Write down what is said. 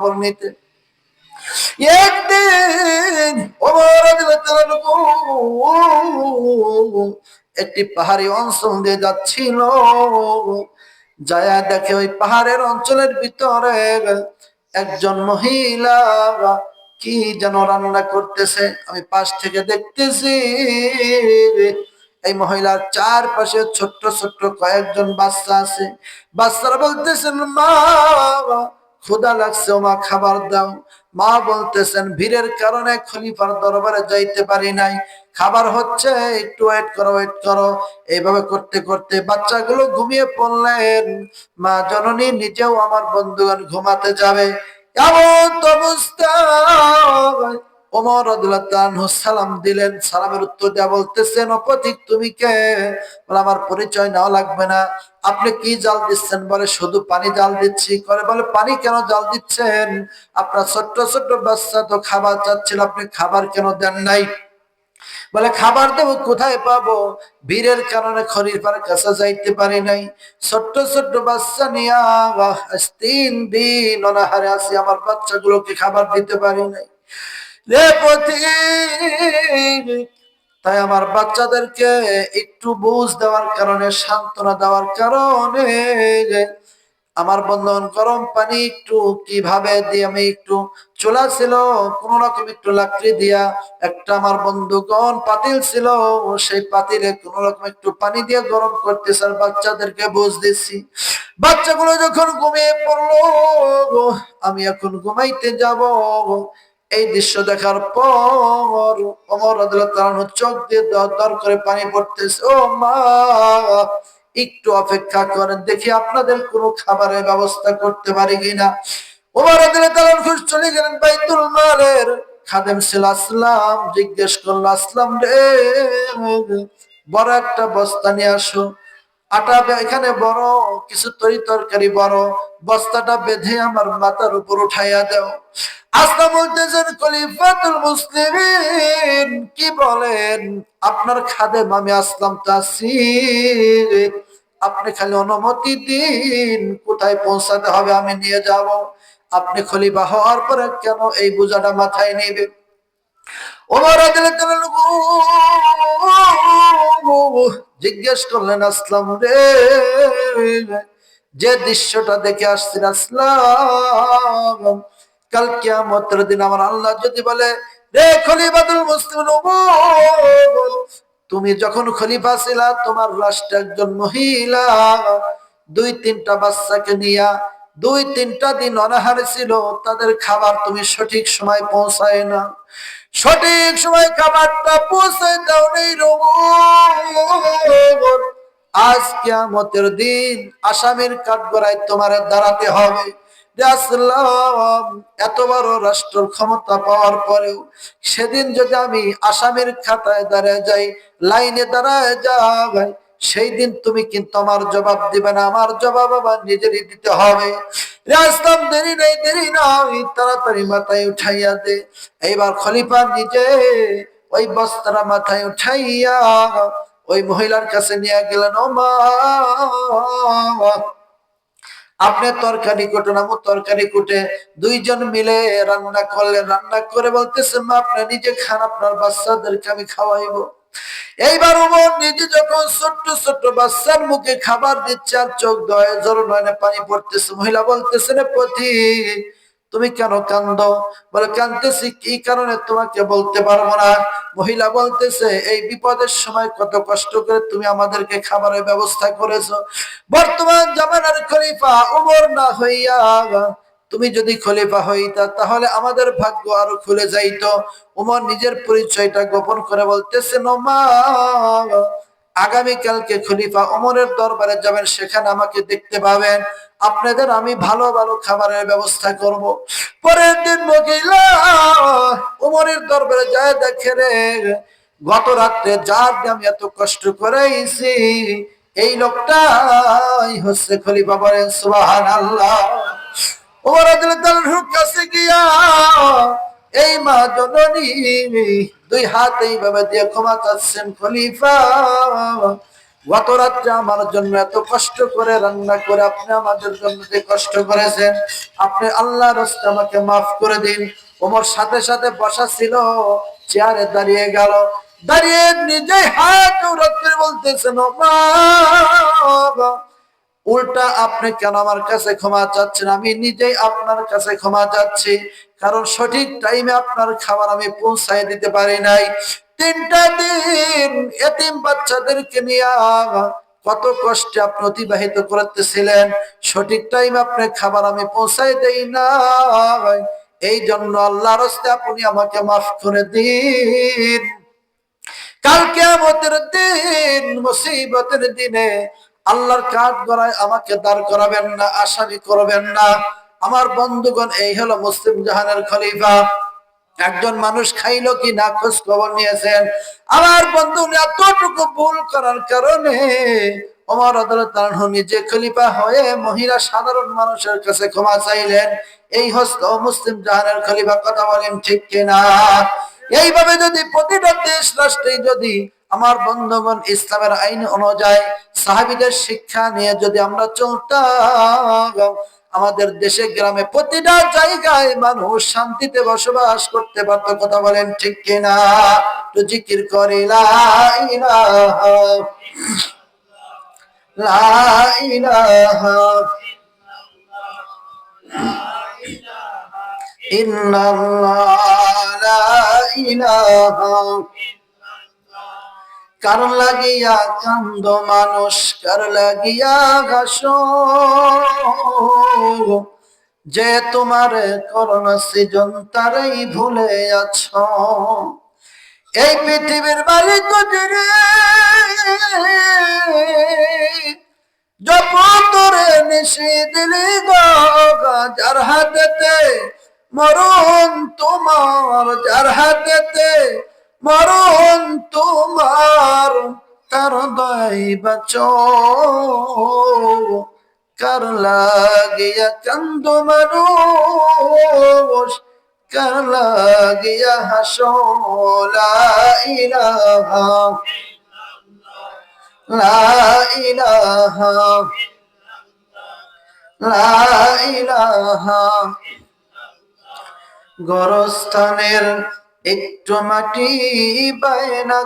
খবর নিতে একদিন একটি পাহাড়ি অঞ্চল দিয়ে যাচ্ছিল। যায়া দেখে ওই পাহাড়ের অঞ্চলের ভিতরে একজন মহিলা কি যেন রান্না করতেছে, আমি পাশ থেকে দেখতেছি এই মহিলার চারপাশে ছোট্ট ছোট্ট কয়েকজন বাচ্চা আছে। বাচ্চারা বলতেছেন মা ক্ষুদা লাগছে মা খাবার দাও। মা বলতেছেন, ভিড়ের কারণে খলিফার দরবারে যাইতে পারি নাই। খাবার হচ্ছে, একটু ওয়েট করো ওয়েট করো। এইভাবে করতে করতে বাচ্চাগুলো ঘুমিয়ে পড়লেন। মা জননী নিজেও আমার বন্ধুগণ ঘুমাতে যাবে। এমন অবস্থা। ওমর সালাম দিলেন। সালামের উত্তর দেওয়া বলতেছেন অপথিক তুমি কে? বলে, আমার পরিচয় নেওয়া লাগবে না। আপনি কি জাল দিচ্ছেন? বলে, শুধু পানি জাল দিচ্ছি। করে বলে, পানি কেন জাল দিচ্ছেন? আপনার ছোট্ট ছোট্ট বাচ্চা তো খাবার চাচ্ছিল, আপনি খাবার কেন দেন নাই? বলে, খাবার দেবো, কোথায় পাবো? বীরের কারণে খরিফার কাছে যাইতে পারি নাই। ছোট্ট ছোট্ট বাচ্চা নিয়ে তিন দিন অনাহারে আসি আমার বাচ্চাগুলোকে খাবার দিতে পারি নাই। তাই আমার বাচ্চাদেরকে একটু বুঝ দেওয়ার কারণে, সান্ত্বনা দেওয়ার কারণে, আমার বন্ধন গরম পানি একটু কীভাবে দিয়ে আমি একটু চোলা ছিল, কোন রকম একটু লাকড়ি দিয়া একটা আমার বন্ধুগণ পাতিল ছিল, সেই পাতিলে কোন রকম একটু পানি দিয়ে গরম করতেছে আর বাচ্চাদেরকে বুঝ দিচ্ছি। বাচ্চাগুলো যখন ঘুমিয়ে পড়ল, আমি এখন ঘুমাইতে যাব। এই দৃশ্য দেখার পর অমর রাদিয়াল্লাহু চোখ দিয়ে দর করে পানি পড়তেছে, ও মা, একটু অপেক্ষা করেন, দেখি আপনাদের কোনো খাবারের ব্যবস্থা করতে পারি কিনা? ওমর চলে গেলেন, বাইতুল মালের খাদেম ছিল আসলাম, জিজ্ঞেস করল, আসলাম রে, বড় একটা বস্তা নিয়ে আসো। আটা এখানে বড়, কিছু তরি তরকারি বড়, বস্তাটা বেঁধে আমার মাথার উপর উঠাইয়া দাও। আস্তা বলতেছেন খলিফাতুল মুসলিমিন, কি বলেন? আপনার খাদে আমি আসলাম তাসি আপনি খালি অনুমতি দিন, কোথায় পৌঁছাতে হবে আমি নিয়ে যাব। আপনি খলিফা হওয়ার পরে কেন এই বোঝাটা মাথায় নেবে? ওমর জিজ্ঞেস করলেন, আসলাম রে। যে দৃশ্যটা দেখে আসছেন, আসলাম। কাল কিয়ামতের দিন আমার আল্লাহ যদি বলে, রে খলিফাতুল মুসলিম তুমি যখন খলিফা ছিলা, তোমার রাষ্ট্র একজন মহিলা, দুই তিনটা বাচ্চাকে নিয়া, দুই তিনটা দিন অনাহারে ছিল, তাদের খাবার তুমি সঠিক সময় পৌঁছায় না। সঠিক সময় খাবারটা পৌঁছায় দাও নেই আজ কিয়ামতের দিন আসামের কাঠগড়ায় তোমার দাঁড়াতে হবে। এত বড় রাষ্ট্র ক্ষমতা পাওয়ার পরেও সেদিন যদি আমি আসামের খাতায় দাঁড়ায় যাই, লাইনে দাঁড়ায় যাই, সেই দিন তুমি কিন্তু আমার জবাব দিবে না, আমার জবাব আবার নিজেরই দিতে হবে। রাস্তাম দেরি নেই, দেরি নাই, তাড়াতাড়ি মাথায় উঠাইয়া দে। এইবার খলিফা নিজে ওই বস্তারা মাথায় উঠাইয়া ওই মহিলার কাছে নিয়ে গেলেন, ও মা, আপনি তরকারি কুটে নামো তরকারি কুটে। দুইজন মিলে রান্না করলেন, রান্না করে বলতেছেন মা, আপনি নিজে খান, আপনার বাচ্চাদেরকে আমি খাওয়াইবো। এইবার উমর নিজে যখন ছোট্ট ছোট্ট বাচ্চার মুখে খাবার দিচ্ছে আর চোখ দয়ে জোর নয়নে পানি পড়তেছে, মহিলা বলতেছে, না পথি তুমি কেন কান্দ বলে কান্দতেছি কি কারণে তোমাকে বলতে পারব না? মহিলা বলতেছে, এই বিপদের সময় কত কষ্ট করে তুমি আমাদেরকে খাবারের ব্যবস্থা করেছ। বর্তমান জামানার খলিফা উমর না হইয়া তুমি যদি খলিফা হইতা, তাহলে আমাদের ভাগ্য আরও খুলে যাইতো। উমর নিজের পরিচয়টা গোপন করে বলতেছে নোমা আগামীকালকে খলিফা ওমরের দরবারে যাবেন, সেখানে আমাকে দেখতে পাবেন আপনাদের আমি ভালো ভালো খাবারের ব্যবস্থা করব। পরের দিন ওমরের দরবারে যায় দেখে রে, গত রাত্রে যার আমি এত কষ্ট করেছি এই লোকটাই হচ্ছে খলিফা বলেন সুবাহান আল্লাহ ওমর এই মা জননী। দুই এইভাবে দিয়ে ক্ষমা চাচ্ছেন খলিফা। গত রাত্রে আমার জন্য এত কষ্ট করে রান্না করে আপনি আমাদের জন্য যে কষ্ট করেছেন আপনি আল্লাহ রাস্তা আমাকে মাফ করে দিন। ওমর সাথে সাথে বসা ছিল চেয়ারে দাঁড়িয়ে গেল। দাঁড়িয়ে নিজেই হাত করে বলতেছেন "ওমর, উল্টা আপনি কেন আমার কাছে ক্ষমা চাচ্ছেন? আমি নিজেই আপনার কাছে ক্ষমা চাচ্ছি। কারণ সঠিক টাইমে আপনার খাবার আমি পৌঁছাই দিতে পারি নাই। তিনটা দিন এতিম বাচ্চাদেরকে নিয়ে কত কষ্টে আপনি অতিবাহিত করতেছিলেন। সঠিক টাইমে আপনি খাবার আমি পৌঁছাই দেই না এই জন্য আল্লাহ হস্তে আপনি আমাকে মাফ করে দিন। কালকে আমাদের দিন, মুসিবতের দিনে আল্লাহর কাঠ গড়ায় আমাকে দাঁড় করাবেন না, আসামি করবেন না। আমার বন্ধুগণ, এই হলো মুসলিম জাহানের খলিফা। একজন মানুষ খাইলো কি না খোঁজ খবর নিয়েছেন। আমার বন্ধু এতটুকু ভুল করার কারণে ওমর আদালত নিজে খলিফা হয়ে মহিলা সাধারণ মানুষের কাছে ক্ষমা চাইলেন। এই হস্ত মুসলিম জাহানের খলিফা কথা বলেন ঠিক কিনা? এইভাবে যদি প্রতিটা দেশ রাষ্ট্রে যদি আমার বন্ধুগণ, ইসলামের আইন অনুযায়ী সাহাবিদের শিক্ষা নিয়ে যদি আমরা চলতাম, আমাদের দেশে, গ্রামে প্রতিটা জায়গায় মানুষ শান্তিতে বসবাস করতে পারত, কথা বলেন ঠিক কিনা? তো জিকির করে, লা ইলাহা লা লা ইলাহা কার লাগিয়া কান্দ মানুষ, কার লাগিয়া ঘাস? যে তোমার করোনা সৃজন, তারাই ভুলে আছ। এই পৃথিবীর মালিক রে জপ তোরে নিশি দিলি গো যার হাতেতে মরণ তোমার, যার হাতেতে মরণ তোমার তার দৈবাচ কার লাগিয়া কান্দ মানুষ? কার লাগিয়া হাসো? লা ইলাহা লা গরস্থানের একটু মাটি পায় না